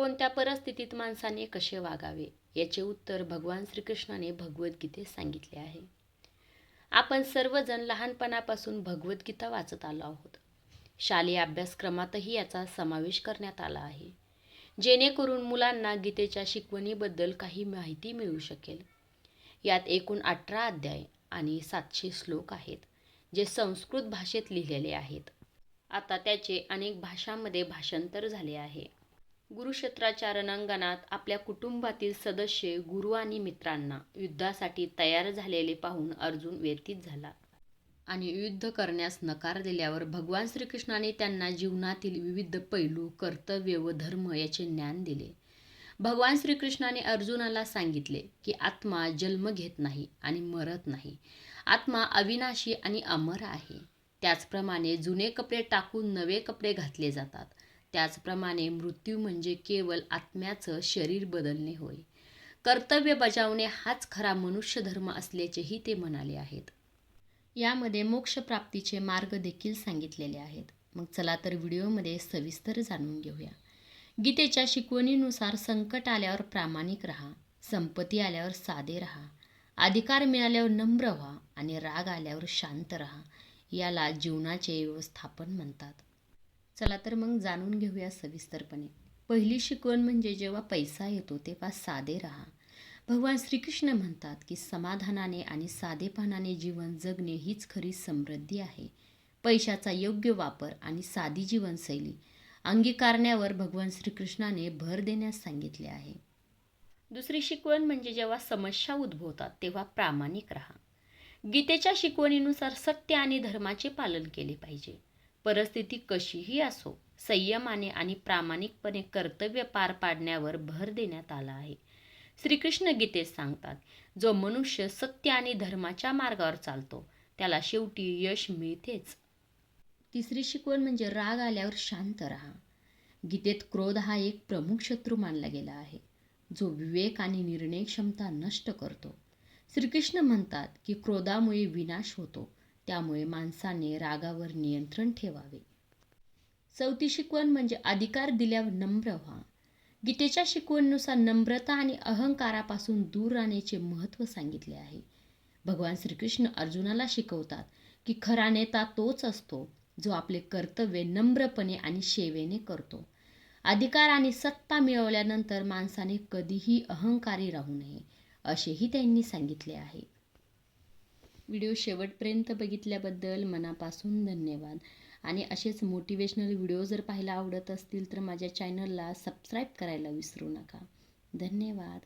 कोणत्या परिस्थितीत माणसाने कसे वागावे याचे उत्तर भगवान श्रीकृष्णाने भगवद्गीतेत सांगितले आहे. आपण सर्वजण लहानपणापासून भगवद्गीता वाचत आलो आहोत. शालेय अभ्यासक्रमातही याचा समावेश करण्यात आला आहे. जेणेकरून मुलांना गीतेच्या शिकवणीबद्दल काही माहिती मिळू शकेल. यात एकूण अठरा अध्याय आणि सातशे श्लोक आहेत जे संस्कृत भाषेत लिहिलेले आहेत. आता त्याचे अनेक भाषांमध्ये भाषांतर झाले आहे. गुरुक्षेत्राच्या रणांगणात आपल्या कुटुंबातील सदस्य गुरु आणि मित्रांना युद्धासाठी तयार झालेले पाहून अर्जुन व्यतीत झाला आणि युद्ध करण्यास नकार दिल्यावर भगवान श्रीकृष्णाने त्यांना जीवनातील विविध पैलू कर्तव्य व धर्म याचे ज्ञान दिले. भगवान श्रीकृष्णाने अर्जुनाला सांगितले की आत्मा जन्म घेत नाही आणि मरत नाही. आत्मा अविनाशी आणि अमर आहे. त्याचप्रमाणे जुने कपडे टाकून नवे कपडे घातले जातात. त्याचप्रमाणे मृत्यू म्हणजे केवळ आत्म्याचं शरीर बदलणे होय. कर्तव्य बजावणे हाच खरा मनुष्य धर्म असल्याचेही ते म्हणाले आहेत. यामध्ये मोक्षप्राप्तीचे मार्ग देखील सांगितलेले आहेत. मग चला तर व्हिडिओमध्ये सविस्तर जाणून घेऊया. गीतेच्या शिकवणीनुसार संकट आल्यावर प्रामाणिक राहा संपत्ती आल्यावर साधे राहा अधिकार मिळाल्यावर नम्र व्हा आणि राग आल्यावर शांत राहा याला जीवनाचे व्यवस्थापन म्हणतात. चला तर मग जाणून घेऊया सविस्तरपणे. पहिली शिकवण म्हणजे जेव्हा पैसा येतो तेव्हा साधे राहा. भगवान श्रीकृष्ण म्हणतात की समाधानाने आणि साधेपणाने जीवन जगणे हीच खरी समृद्धी आहे. पैशाचा योग्य वापर आणि साधी जीवनशैली अंगीकारण्यावर भगवान श्रीकृष्णाने भर देण्यास सांगितले आहे. दुसरी शिकवण म्हणजे जेव्हा समस्या उद्भवतात तेव्हा प्रामाणिक राहा. गीतेच्या शिकवणीनुसार सत्य आणि धर्माचे पालन केले पाहिजे. परिस्थिती कशीही असो संयमाने आणि प्रामाणिकपणे कर्तव्य पार पाडण्यावर भर देण्यात आला आहे. श्रीकृष्ण गीतेत सांगतात जो मनुष्य सत्य आणि धर्माच्या मार्गावर चालतो त्याला शेवटी यश मिळतेच. तिसरी शिकवण म्हणजे राग आल्यावर शांत राहा. गीतेत क्रोध हा एक प्रमुख शत्रू मानला गेला आहे जो विवेक आणि निर्णय क्षमता नष्ट करतो. श्रीकृष्ण म्हणतात की क्रोधामुळे विनाश होतो त्यामुळे माणसाने रागावर नियंत्रण ठेवावे. चौथी शिकवण म्हणजे अधिकार दिल्यावर नम्र व्हा. गीतेच्या शिकवणीनुसार नम्रता आणि अहंकारापासून दूर राहण्याचे महत्त्व सांगितले आहे. भगवान श्रीकृष्ण अर्जुनाला शिकवतात की खरा नेता तोच असतो जो आपले कर्तव्य नम्रपणे आणि सेवेने करतो. अधिकार आणि सत्ता मिळवल्यानंतर माणसाने कधीही अहंकारी राहू नये असेही त्यांनी सांगितले आहे. व्हिडिओ शेवटपर्यंत बघितल्याबद्दल मनापासून धन्यवाद. आणि असेच मोटिवेशनल व्हिडिओ जर पाहायला आवडत असतील तर माझ्या चॅनलला सबस्क्राईब करायला विसरू नका. धन्यवाद.